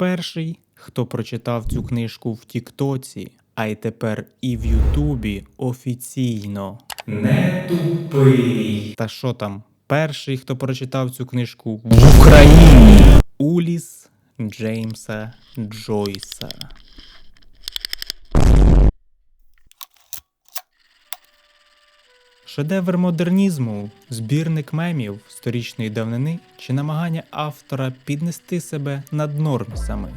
перший, хто прочитав цю книжку в Тіктоці, а й тепер і в Ютубі офіційно. Не тупий. Та що там? Перший, хто прочитав цю книжку в Україні. Уліс Джеймса Джойса. Шедевр модернізму, збірник мемів сторічної давнини чи намагання автора піднести себе над нормсами.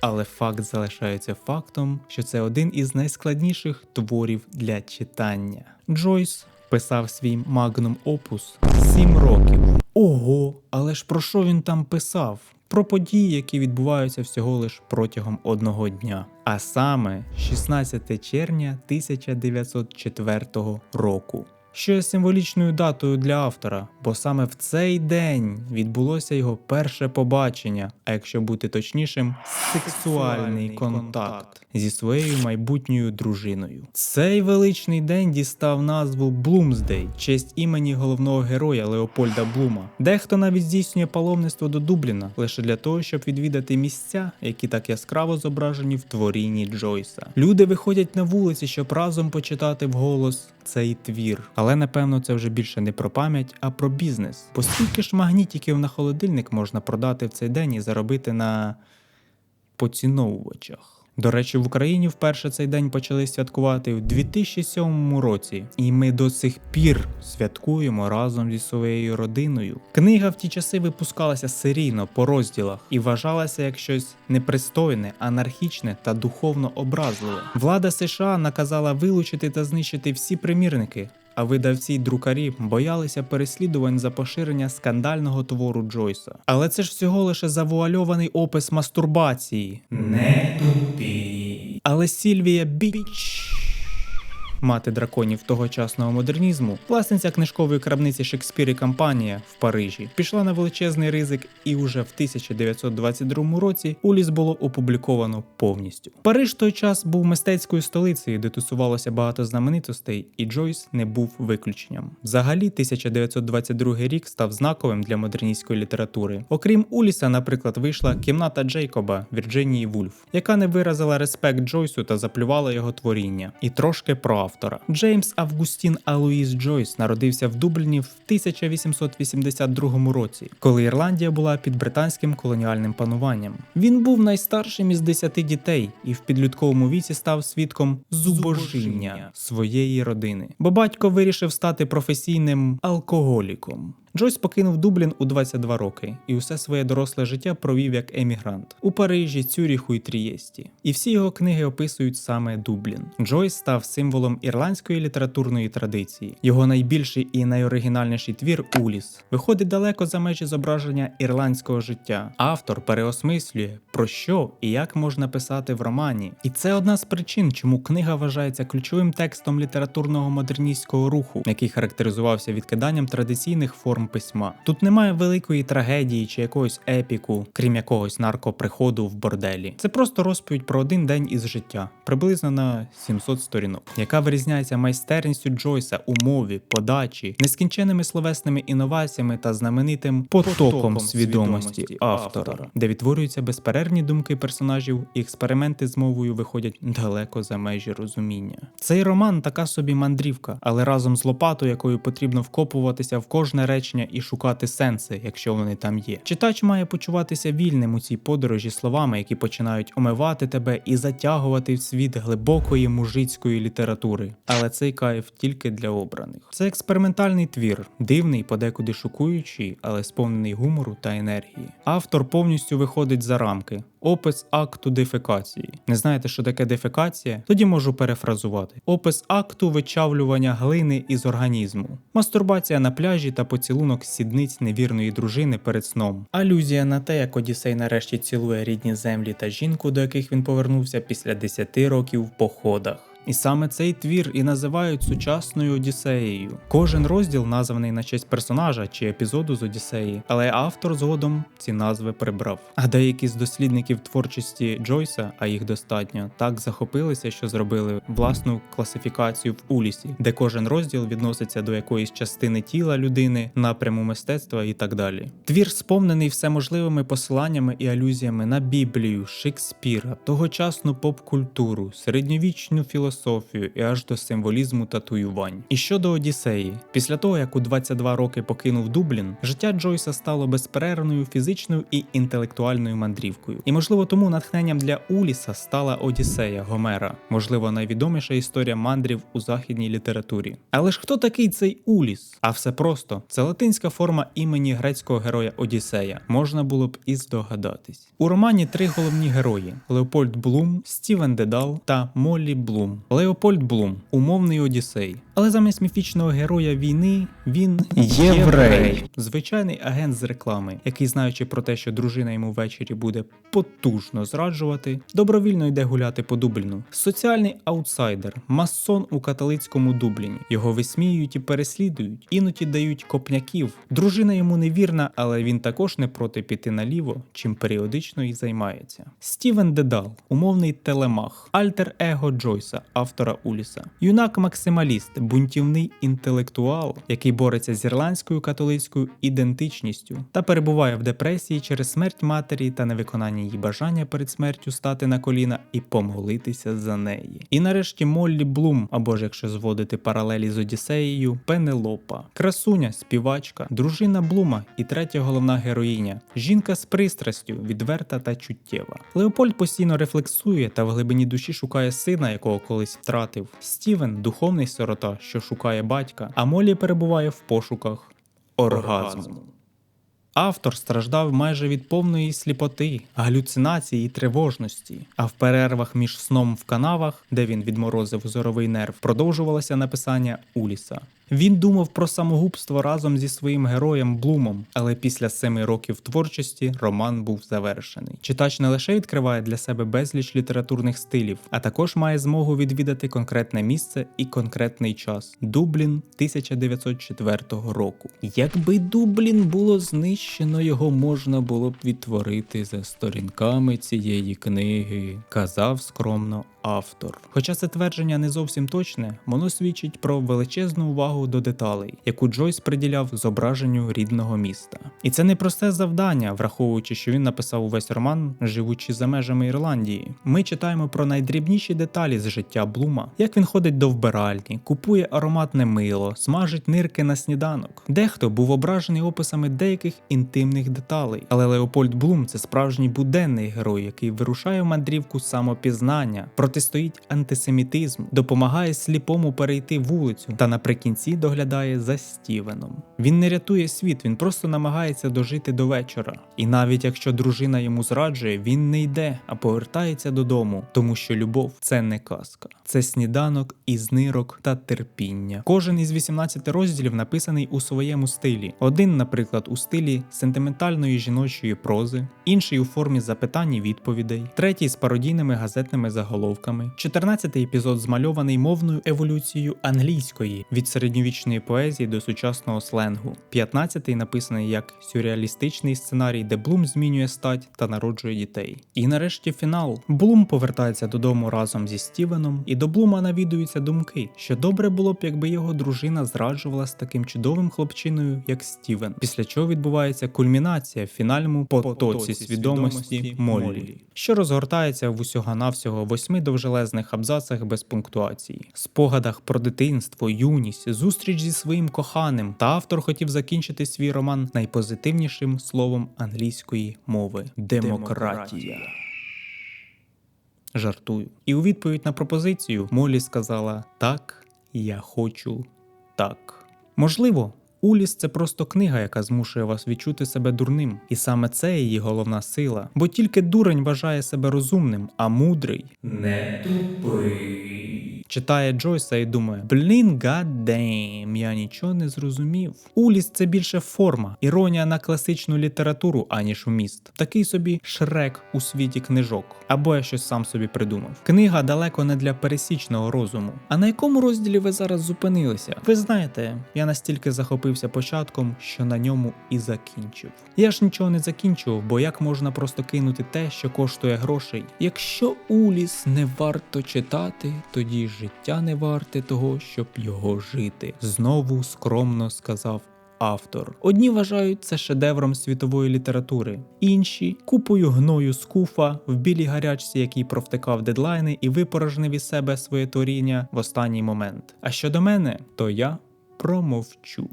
Але факт залишається фактом, що це один із найскладніших творів для читання. Джойс писав свій магнум опус 7 років. Ого, але ж про що він там писав? Про події, які відбуваються всього лиш протягом одного дня. А саме 16 червня 1904 року що є символічною датою для автора, бо саме в цей день відбулося його перше побачення, а якщо бути точнішим, сексуальний контакт зі своєю майбутньою дружиною. Цей величний день дістав назву Блумсдей, честь імені головного героя Леопольда Блума. Дехто навіть здійснює паломництво до Дубліна лише для того, щоб відвідати місця, які так яскраво зображені в творінні Джойса. Люди виходять на вулиці, щоб разом почитати вголос цей твір. Але напевно це вже більше не про пам'ять, а про бізнес. Бо скільки ж магнітиків на холодильник можна продати в цей день і заробити на поціновувачах. До речі, в Україні вперше цей день почали святкувати в 2007 році, і ми до сих пір святкуємо разом зі своєю родиною. Книга в ті часи випускалася серійно по розділах і вважалася як щось непристойне, анархічне та духовно образливе. Влада США наказала вилучити та знищити всі примірники. А видавці й друкарі боялися переслідувань за поширення скандального твору Джойса. Але це ж всього лише завуальований опис мастурбації. Не тупі. Але Сільвія Біч. Мати драконів тогочасного модернізму, власниця книжкової крабниці Шекспір і компанія в Парижі, пішла на величезний ризик, і уже в 1922 році Уліс було опубліковано повністю. Париж в той час був мистецькою столицею, де тусувалося багато знаменитостей, і Джойс не був виключенням. Взагалі, 1922 рік став знаковим для модерністської літератури. Окрім Уліса, наприклад, вийшла кімната Джейкоба Вірджинії Вульф, яка не виразила респект Джойсу та заплювала його творіння. І трошки про автора. Джеймс Августін Алуїс Джойс народився в Дубліні в 1882 році, коли Ірландія була під британським колоніальним пануванням. Він був найстаршим із десяти дітей і в підлітковому віці став свідком зубожіння своєї родини, бо батько вирішив стати професійним алкоголіком. Джойс покинув Дублін у 22 роки і усе своє доросле життя провів як емігрант у Парижі, Цюріху і Трієсті. І всі його книги описують саме Дублін. Джойс став символом ірландської літературної традиції. Його найбільший і найоригінальніший твір Уліс виходить далеко за межі зображення ірландського життя. Автор переосмислює про що і як можна писати в романі. І це одна з причин, чому книга вважається ключовим текстом літературного модерністського руху, який характеризувався відкиданням традиційних форм письма. Тут немає великої трагедії чи якогось епіку, крім якогось наркоприходу в борделі. Це просто розповідь про один день із життя, приблизно на 700 сторінок, яка вирізняється майстерністю Джойса у мові, подачі, нескінченними словесними інноваціями та знаменитим потоком, Потоком свідомості свідомості автора, автора. де відтворюються безперервні думки персонажів, і експерименти з мовою виходять далеко за межі розуміння. Цей роман така собі мандрівка, але разом з лопатою, якою потрібно вкопуватися в кожне речення і шукати сенси, якщо вони там є. Читач має почуватися вільним у цій подорожі словами, які починають омивати тебе і затягувати в світ глибокої мужицької літератури. Але цей кайф тільки для обраних. Це експериментальний твір, дивний, подекуди шокуючий, але сповнений гумору та енергії. Автор повністю виходить за рамки. Опис акту дефекації. Не знаєте, що таке дефекація? Тоді можу перефразувати. Опис акту вичавлювання глини із організму. Мастурбація на пляжі та поцілунок сідниць невірної дружини перед сном. Алюзія на те, як Одіссей нарешті цілує рідні землі та жінку, до яких він повернувся після 10 років в походах. І саме цей твір і називають сучасною Одіссеєю. Кожен розділ названий на честь персонажа чи епізоду з Одіссеї, але автор згодом ці назви прибрав. А деякі з дослідників творчості Джойса, а їх достатньо, так захопилися, що зробили власну класифікацію в Улісі, де кожен розділ відноситься до якоїсь частини тіла людини, напряму мистецтва і так далі. Твір сповнений всеможливими посиланнями і алюзіями на Біблію, Шекспіра, тогочасну поп-культуру, середньовічну філософію і аж до символізму татуювань. І щодо Одіссеї, після того як у 22 роки покинув Дублін, життя Джойса стало безперервною фізичною і інтелектуальною мандрівкою. І можливо тому натхненням для Уліса стала Одіссея Гомера, можливо, найвідоміша історія мандрів у західній літературі. Але ж хто такий цей Уліс? А все просто це латинська форма імені грецького героя Одіссея. Можна було б і здогадатись. У романі три головні герої: Леопольд Блум, Стівен Дедал та Моллі Блум. Леопольд Блум умовний Одіссей. Але замість міфічного героя війни він Єврей. звичайний агент з реклами, який, знаючи про те, що дружина йому ввечері буде потужно зраджувати, добровільно йде гуляти по Дубліну. Соціальний аутсайдер, масон у католицькому Дубліні. Його висміюють і переслідують, іноді дають копняків. Дружина йому невірна, але він також не проти піти наліво, чим періодично і займається. Стівен Дедал, умовний телемах, альтер-его Джойса, автора Уліса, юнак-максималіст, бунтівний інтелектуал, який бореться з ірландською католицькою ідентичністю та перебуває в депресії через смерть матері та невиконання її бажання перед смертю стати на коліна і помолитися за неї. І нарешті Моллі Блум, або ж якщо зводити паралелі з Одіссеєю, Пенелопа, красуня, співачка, дружина Блума і третя головна героїня, жінка з пристрастю, відверта та чуттєва. Леопольд постійно рефлексує та в глибині душі шукає сина, якого колись втратив. Стівен духовний сирота, що шукає батька, а Молі перебуває в пошуках оргазму. Автор страждав майже від повної сліпоти, галюцинації і тривожності, а в перервах між сном в канавах, де він відморозив зоровий нерв, продовжувалося написання Уліса. Він думав про самогубство разом зі своїм героєм Блумом, але після семи років творчості роман був завершений. Читач не лише відкриває для себе безліч літературних стилів, а також має змогу відвідати конкретне місце і конкретний час Дублін 1904 року. Якби Дублін було знищено, його можна було б відтворити за сторінками цієї книги, казав скромно автор. Хоча це твердження не зовсім точне, воно свідчить про величезну увагу до деталей, яку Джойс приділяв зображенню рідного міста. І це не просте завдання, враховуючи, що він написав увесь роман, живучи за межами Ірландії. Ми читаємо про найдрібніші деталі з життя Блума, як він ходить до вбиральні, купує ароматне мило, смажить нирки на сніданок. Дехто був ображений описами деяких інтимних деталей, але Леопольд Блум це справжній буденний герой, який вирушає в мандрівку самопізнання, протистоїть антисемітизм, допомагає сліпому перейти вулицю та наприкінці доглядає за Стівеном. Він не рятує світ, він просто намагається дожити до вечора. І навіть якщо дружина йому зраджує, він не йде, а повертається додому, тому що любов це не казка, це сніданок із нирок та терпіння. Кожен із 18 розділів написаний у своєму стилі. Один, наприклад, у стилі сентиментальної жіночої прози, інший у формі запитань і відповідей, третій з пародійними газетними заголовками. 14 епізод змальований мовною еволюцією англійської від середньовічної поезії до сучасного сленгу. 15 написаний як сюрреалістичний сценарій, де Блум змінює стать та народжує дітей. І нарешті фінал. Блум повертається додому разом зі Стівеном, і до Блума навідуються думки, що добре було б, якби його дружина зраджувала з таким чудовим хлопчиною, як Стівен. Після чого відбувається кульмінація в фінальному потоці свідомості Моллі, що розгортається в усього-навсього восьми довжелезних абзацах без пунктуації, спогадах про дитинство, юність, зустріч зі своїм коханим. Та автор хотів закінчити свій роман найпозитивнішим словом англійської мови демократія. Жартую. І у відповідь на пропозицію Молі сказала: Так, я хочу так. Можливо, Уліс це просто книга, яка змушує вас відчути себе дурним, і саме це її головна сила, бо тільки дурень вважає себе розумним, а мудрий не тупий. Читає Джойса і думає: блін, гаддейм, я нічого не зрозумів. Уліс це більше форма, іронія на класичну літературу, аніж вміст. Такий собі шрек у світі книжок. Або я щось сам собі придумав. Книга далеко не для пересічного розуму. А на якому розділі ви зараз зупинилися? Ви знаєте, я настільки захопився початком, що на ньому і закінчив. Я ж нічого не закінчував, бо як можна просто кинути те, що коштує грошей? Якщо Уліс не варто читати, тоді життя не варте того, щоб його жити. Знову скромно сказав автор. Одні вважають це шедевром світової літератури, інші купою гною з куфа в білій гарячці, який провтикав дедлайни і випорожнив із себе своє творіння в останній момент. А щодо мене, то я промовчу.